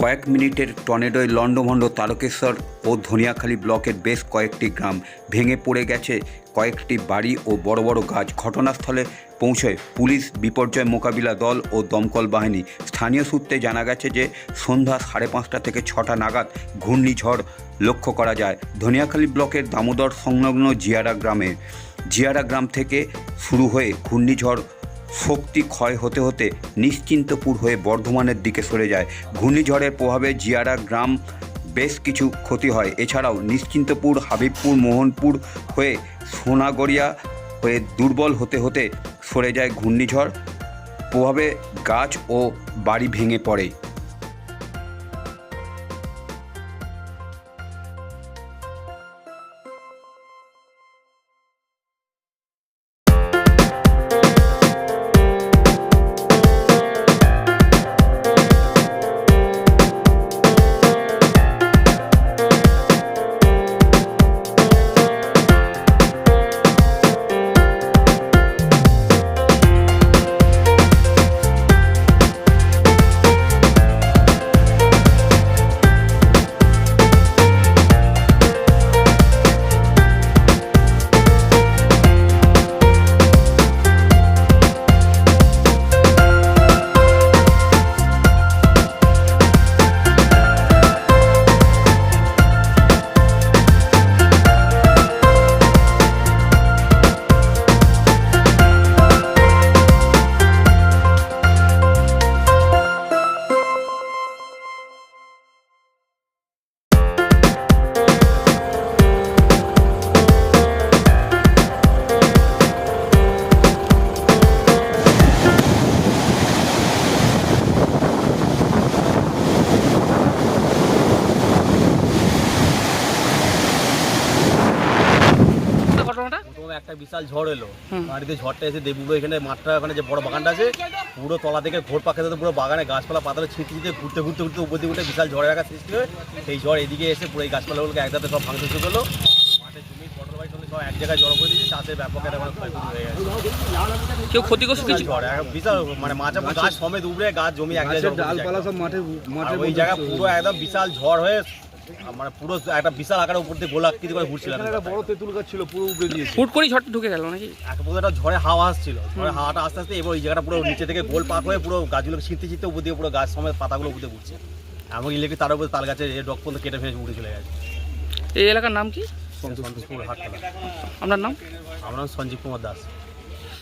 কয়েক মিনিটের টর্নেডোয় লণ্ডভণ্ড তারকেশ্বর ও ধনিয়াখালী ব্লকের বেশ কয়েকটি গ্রাম ভেঙে পড়ে গেছে। কয়েকটি বাড়ি ও বড় বড় গাছ ঘটনাস্থলে পৌঁছয় পুলিশ, বিপর্যয় মোকাবিলা দল ও দমকল বাহিনী স্থানীয় সূত্রে জানা গেছে যে সন্ধ্যা সাড়ে পাঁচটা থেকে ছটা নাগাদ ঘূর্ণিঝড় লক্ষ্য করা যায় ধনিয়াখালী ব্লকের দামোদর সংলগ্ন জিয়ারা গ্রামে। জিয়ারা গ্রাম থেকে শুরু হয়ে ঘূর্ণিঝড় শক্তি ক্ষয় হতে হতে নিশ্চিন্তপুর হয়ে বর্ধমানের দিকে সরে যায়। ঘূর্ণিঝড়ের প্রভাবে জিয়ারা গ্রাম বেশ কিছু ক্ষতি হয়। এছাড়াও নিশ্চিন্তপুর, হাবিবপুর, মোহনপুর হয়ে সোনাগড়িয়া হয়ে দুর্বল হতে হতে সরে যায় ঘূর্ণিঝড়। প্রভাবে গাছ ও বাড়ি ভেঙে পড়ে। একটা বিশাল ঝড় এলো। বাড়িতে ঝড়টা এসে দেবুগুলো এখানে মাঠটা ওখানে যে বড় বাগানটা আছে পুরো তলা থেকে ঘোর পাখে পুরো বাগানে গাছপালা পাতালে ছিঁড়তে ছিঁড়তে ঘুরতে ঘুরতে ঘুরতে উপর দিকে বিশাল ঝড়ের আঘাত সৃষ্টি হয় সেই ঝড় এদিকে এসে পুরো এই গাছপালাগুলোকে একসাথে সব ভাঙতে শুরু করল। মাঠে জমি পটল বাড়ি সব এক জায়গায় জড়ো করে দিয়েছে চাষের ব্যাপক একটা মানে ক্ষয়ক্ষতি হয়ে গেছে। কেউ ক্ষতিগ্রস্ত কিছু? ঝড় বিশাল মানে মাঝে গাছ সমেত উপরে গাছ জমি এক জায়গায় জড়ো করে সব মাঠে মাঠে আর ওই জায়গা পুরো একদম বিশাল ঝড় হয়ে মানে পুরো একটা বিশাল আকারের উপর দিয়ে গোলাকৃতি করে ঘুরছিল একটা বড় তেঁতুল গাছ ছিল পুরো উপরে দিয়েছে। হুট করেই ঝড়টা ঢুকে গেল নাকি? এক পুরো একটা ঝড়ে হাওয়া আসছিল। ঝড়ে হাওয়াটা আস্তে আস্তে এবার ওই জায়গাটা পুরো নিচে থেকে গোল পাক হয়ে পুরো গাছগুলো ছিঁড়তে ছিঁড়তে উপর দিয়ে পুরো গাছ সমেত পাতাগুলো উপরে ঘুরছে। এমন ইলেকট্রিক তার উপরে তাল গাছের এই ডক পর্যন্ত কেটে ফেলে উড়ে চলে গেছে। এই এলাকার নাম কি? সন্তোষপুর হাট আপনার নাম? আমার নাম সঞ্জীব কুমার দাস।